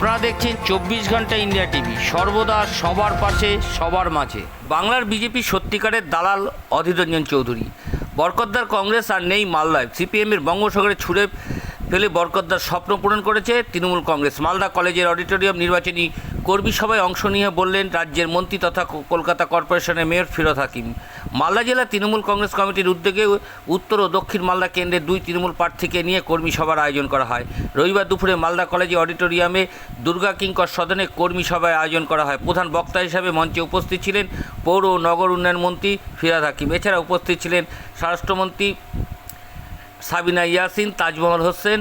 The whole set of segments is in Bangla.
আপনারা দেখছেন চব্বিশ ঘণ্টা ইন্ডিয়া টিভি। সর্বদা সবার পাশে, সবার মাঝে। বাংলার বিজেপি সত্যিকারের দালাল অধীর রঞ্জন চৌধুরী। বরকদ্দার কংগ্রেস আর নেই মালদায় সিপিএমের বঙ্গসাগরে ছুড়ে ফেলে বরকদ্দার স্বপ্ন পূরণ করেছে তৃণমূল কংগ্রেস। মালদা কলেজের অডিটোরিয়াম নির্বাচনী কর্মী সভায় অংশ নিয়ে বললেন, রাজ্যের মন্ত্রী তথা কলকাতা কর্পোরেশনের মেয়র ফিরোজ হাকিম। মালদা জেলা তৃণমূল কংগ্রেস কমিটির উদ্যোগে উত্তর ও দক্ষিণ মালদা কেন্দ্রের দুই তৃণমূল প্রার্থীকে নিয়ে কর্মী সভার আয়োজন করা হয়। রবিবার দুপুরে মালদা কলেজে অডিটোরিয়ামে দুর্গা কিঙ্কর সদনে কর্মী সভায় আয়োজন করা হয়। প্রধান বক্তা হিসাবে মঞ্চে উপস্থিত ছিলেন পৌর ও নগর উন্নয়ন মন্ত্রী ফিরাদ হাকিম। এছাড়া উপস্থিত ছিলেন স্বরাষ্ট্রমন্ত্রী সাবিনা ইয়াসিন, তাজমহল হোসেন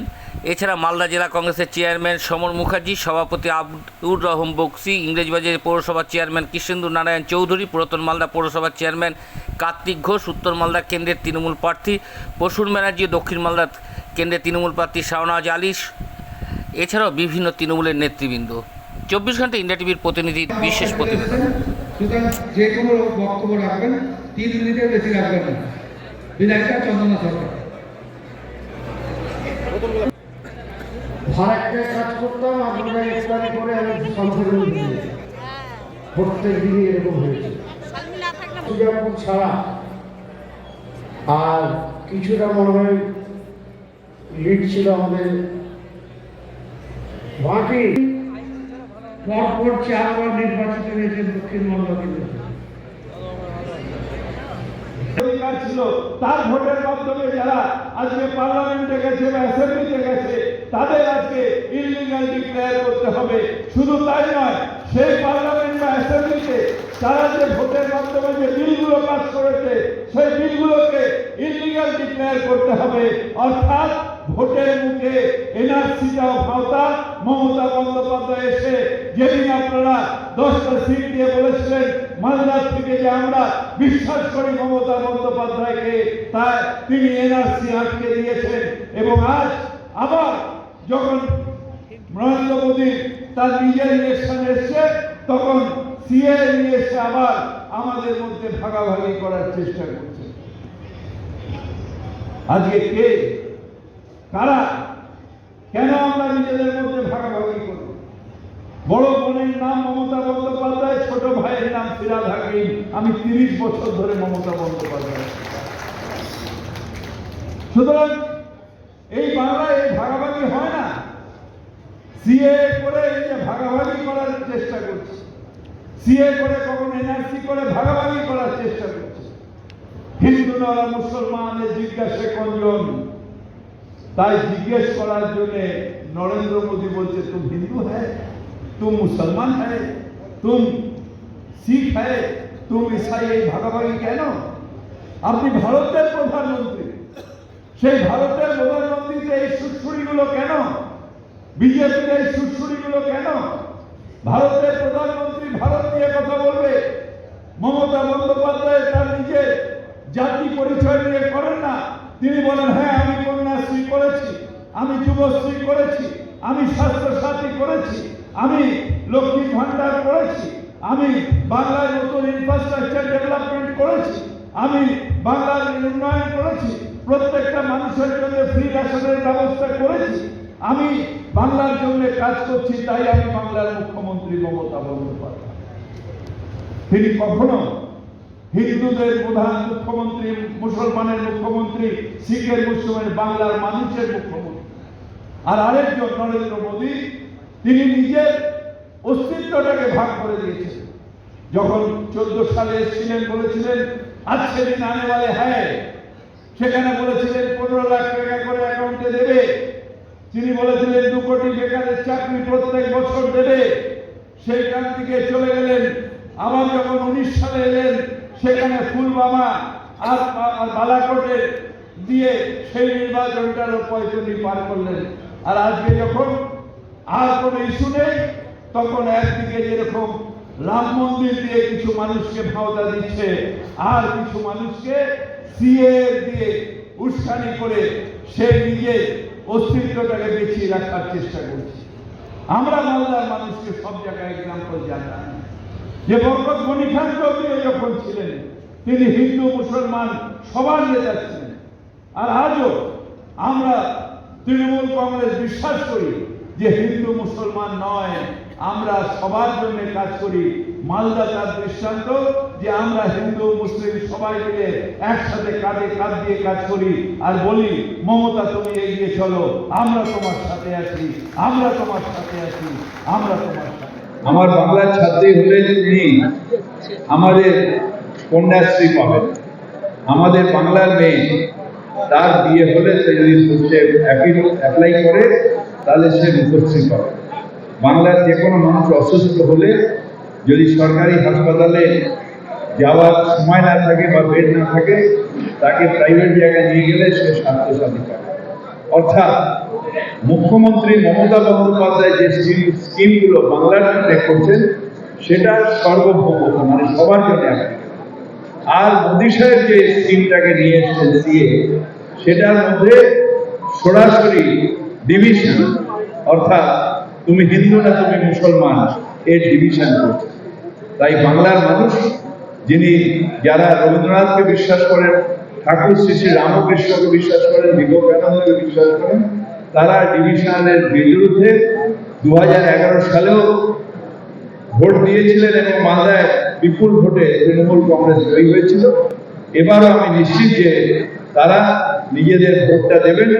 এছাড়া মালদা জেলা কংগ্রেসের চেয়ারম্যান সমর মুখার্জি, সভাপতি আব্দুর রহম বক্সি, ইংরেজবাজার পৌরসভার চেয়ারম্যান কৃষ্ণেন্দু নারায়ণ চৌধুরী, পুরাতন মালদা পৌরসভার চেয়ারম্যান কার্তিক ঘোষ, উত্তর মালদা কেন্দ্রের তৃণমূল প্রার্থী প্রসূন ব্যানার্জি, দক্ষিণ মালদা কেন্দ্রের তৃণমূল প্রার্থী শাহনাজ আলিশ এছাড়াও বিভিন্ন তৃণমূলের নেতৃবৃন্দ। চব্বিশ ঘণ্টা ইন্ডিয়া টিভির প্রতিনিধি, বিশেষ প্রতিবেদন। বক্তব্য রাখবেন চন্দনা সরকার। ফারাক্কায় কাজ করতাম, আপনারা করে আমি প্রত্যেক দিনই এরকম হয়েছে। ছাড়া আর কিছুটা মনে হয় লিড ছিল আমাদের। বাকি পরপর চারবার নির্বাচিত হয়েছে ছিল, তার ভোটের মাধ্যমে যারা আজকে পার্লামেন্টে গেছে বা অ্যাসেম্বলিতে গেছে তাদের আজকে ইলিগাল ডিক্লেয়ার করতে হবে। শুধু তাই নয়, সেই পার্লামেন্ট বা অ্যাসেম্বলিতে তারা যে ভোটের মাধ্যমে যে বিলগুলো পাস করেছে, সেই বিলগুলোকে ইলিগাল ডিক্লেয়ার করতে হবে। অর্থাৎ ভোটের মুখে এনআরসিটাও ভাওতা, মমতা বন্দ্যোপাধ্যায় এসে যেদিন আপনারা দশটা সিট দিয়ে বলেছিলেন, মালদার থেকে যে আমরা বিশ্বাস করি মমতা বন্দ্যোপাধ্যায়কে, তাই তিনি এনআরসি আটকে দিয়েছেন। এবং আজ আবার যখন নরেন্দ্র মোদী তার নিজের ইলেকশন এসছে, তখন সিএ নিয়ে এসে আবার আমাদের মধ্যে ভাগাভাগি করার চেষ্টা করছে। আজকে কে? কারা? কেন আমরা নিজেদের মধ্যে ভাগাভাগি করব বড় বোনের নাম মমতা বন্দ্যোপাধ্যায়, ছোট ভাইয়ের নাম ফিরাদ হাকিম। আমি তিরিশ বছর ধরে মমতা বন্দ্যোপাধ্যায়। সুতরাং এই বাংলায় এই ভাগাভাগি হয় না। সিএ করে এই যে ভাগাভাগি করার চেষ্টা করছে। সিএ করে কখন এনআরসি করে ভাগাভাগি করার চেষ্টা করছে। হিন্দু নরা মুসলমানের জিজ্ঞাসা কজন তাই জিজ্ঞেস করার জন্য নরেন্দ্র মোদী বলছে, তুম হিন্দু হ্যায় তুম মুসলমান হ্যায় তুম শিখ হ্যায় তুম ইসাই এই ভাগাভাগি কেন? আপনি ভারতের প্রধানমন্ত্রী। সেই ভারতের সুৎসুরিগুলো কেন? বিজেপির এই সুৎসুরিগুলো কেন? ভারতের প্রধানমন্ত্রী ভারত নিয়ে কথা বলবে। মমতা বন্দ্যোপাধ্যায় তার নিজে জাতি পরিচয় নিয়ে করেন না। তিনি বলেন হ্যাঁ আমি কন্যাশ্রী করেছি, আমি যুবশ্রী করেছি, আমি স্বাস্থ্য সাথী করেছি, আমি লক্ষ্মী ভান্ডার করেছি, আমি বাংলায় নতুন ইনফ্রাস্ট্রাকচার ডেভেলপমেন্ট করেছি আমি বাংলার উন্নয়ন করেছি, প্রত্যেকটা মানুষের জন্য ফ্রি রেশনের ব্যবস্থা করেছি। আমি বাংলার জন্য কাজ করছি, তাই আমি বাংলার মুখ্যমন্ত্রী মমতা বন্দ্যোপাধ্যায়। তিনি কখনো হিন্দুদের প্রধান মুখ্যমন্ত্রী, মুসলমানের মুখ্যমন্ত্রী, শিখের মুসলমানের, বাংলার মানুষের মুখ্যমন্ত্রী। আর আরেকজন নরেন্দ্র মোদী, তিনি নিজের অস্তিত্বটাকে ভাগ করে দিয়েছেন যখন চোদ্দ সালে এসেছিলেন, বলেছিলেন আজকে দিন আনে বলে হ্যাঁ। সেখানে বলেছিলেন, পনেরো লাখ টাকা করে অ্যাকাউন্টে দেবে। তিনি বলেছিলেন, দু কোটি বেকারের চাকরি প্রত্যেক বছর দেবে। সেইখান থেকে চলে গেলেন। আবার যখন উনিশ সালে এলেন, সেখানে ফুলবামা আর বালাকোটে দিয়ে সেই নির্বাচনটারও পয়সনি পার করলেন। আর আজকে যখন আর কোনো ইস্যু নেই, তখন একদিকে যেরকম রাম মন্দির দিয়ে কিছু মানুষকে ভাওতা দিচ্ছে, আর কিছু মানুষকে সিএ দিয়ে উস্কানি করে সে নিজের অস্তিত্বটাকে বেঁচিয়ে রাখার চেষ্টা করছে। আমরা মালদার মানুষকে সব জায়গায় এক্সাম্পল জানতাম। যে বরকত গনি চৌধুরী যখন ছিলেন, তিনি হিন্দু, মুসলমান, সবার নেতা ছিলেন। আর আজও আমরা তৃণমূল কংগ্রেস বিশ্বাস করি যে হিন্দু, মুসলমান নয়। আমরা সবার জন্য কাজ করি। মালদা তার দৃষ্টান্ত যে আমরা হিন্দু, মুসলিম সবাই মিলে একসাথে কাঁধে কাঁধ দিয়ে কাজ করি। আর বলি, মমতা, তুমি এগিয়ে চলো। আমরা তোমার সাথে আছি, আমরা তোমার সাথে আছি, আমরা তোমার আমার বাংলার ছাত্রী হলে তিনি আমাদের কন্যাশ্রী পাবেন। আমাদের বাংলার মেয়ে, তার বিয়ে হলে সে যদি অ্যাপ্লাই করে, তাহলে সে মুখশ্রী পাবে বাংলার যে কোনো মানুষ অসুস্থ হলে যদি সরকারি হাসপাতালে যাওয়ার সময় না থাকে বা বেড না থাকে, তাকে প্রাইভেট জায়গায় নিয়ে গেলে সে স্বাস্থ্যসাথী পাবে। অর্থাৎ মুখ্যমন্ত্রী মমতা বন্দ্যোপাধ্যায় যে স্কিম- স্কিমগুলো বাংলার জন্য করছেন, সেটা সর্বভৌম মানে সবার জন্য আর মোদী সাহেব যে স্কিমটাকে নিয়ে এসেছেন সিএ, সেটার মধ্যে সরাসরি ডিভিশন অর্থাৎ তুমি হিন্দু না তুমি মুসলমান এর ডিভিশন করছে। তাই বাংলার মানুষ, যিনি যারা রবীন্দ্রনাথকে বিশ্বাস করেন, ঠাকুর শ্রী শ্রী রামকৃষ্ণকে বিশ্বাস করেন বিবেকানন্দকে বিশ্বাস করেন, তারা ডিভিশনের বিরুদ্ধে দু হাজার এগারো সালেও ভোট দিয়েছিলেন এবং মালদায় বিপুল ভোটে তৃণমূল কংগ্রেস জয়ী হয়েছিল। এবারও আমি নিশ্চিত যে তারা নিজেদের ভোটটা দেবেন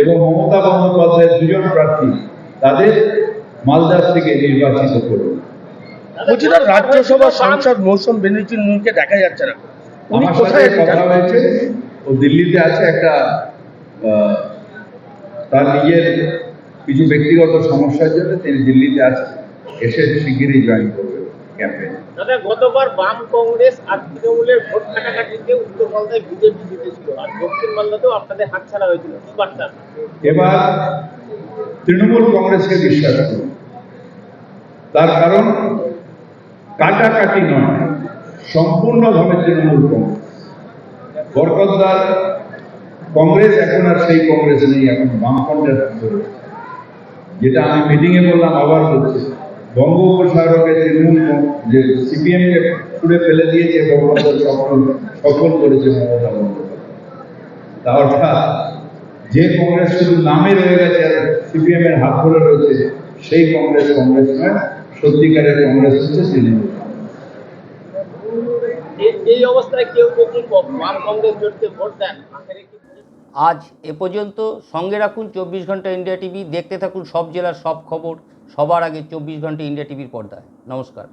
এবং মমতা বন্দ্যোপাধ্যায়ের দুজন প্রার্থী তাদের মালদার থেকে নির্বাচিত করবেন বলছি না রাজ্যসভা সাংসদ মৌসুম মুখকে দেখা যাচ্ছে না। উনি কোথায় কথা হয়েছে ও দিল্লিতে আছে একটা তার নিজের কিছু ব্যক্তিগত সমস্যার জন্য তিনি দিল্লিতে আছে এসে শিগগিরই জয়েন করবে ক্যাম্পেইন দাদা গতবার বাম কংগ্রেস আর তৃণমূলের ভোট কাটাকাটিতে উত্তর মালদায় বিজেপি জিতেছিল আর দক্ষিণ মালদাতেও আপনাদের হাতছাড়া হয়েছিল। কি বার্তা? এবার তৃণমূল কংগ্রেসকে বিশ্বাস করুন। তার কারণ, কাটাকাটি নয়, সম্পূর্ণভাবে তৃণমূল কংগ্রেস। বরকতদার কংগ্রেস এখন আর সেই কংগ্রেস নেই, এখন বামফ্রন্টের যেটা আমি মিটিংয়ে বললাম, আবার বলছি। বঙ্গোপসাগরকে তৃণমূল কং- যে সিপিএমকে ছুড়ে ফেলে দিয়েছে, বঙ্গবন্ধু সফল সফল করেছে মমতা বন্দ্যোপাধ্যায়। তা অর্থাৎ, যে কংগ্রেস শুধু নামে রয়ে গেছে আর সিপিএম এর হাত ধরে রয়েছে সেই কংগ্রেস কংগ্রেস নয় সত্যিকারের কংগ্রেস হচ্ছে তৃণমূল। এই- এই অবস্থায় কেউ যদি বাম কংগ্রেস জোটকে ভোট দেন আজ এ পর্যন্ত সঙ্গে রাখুন চব্বিশ ঘণ্টা ইন্ডিয়া টিভি দেখতে থাকুন সব জেলার সব খবর সবার আগে চব্বিশ ঘণ্টা ইন্ডিয়া টিভির পর্দায়। নমস্কার।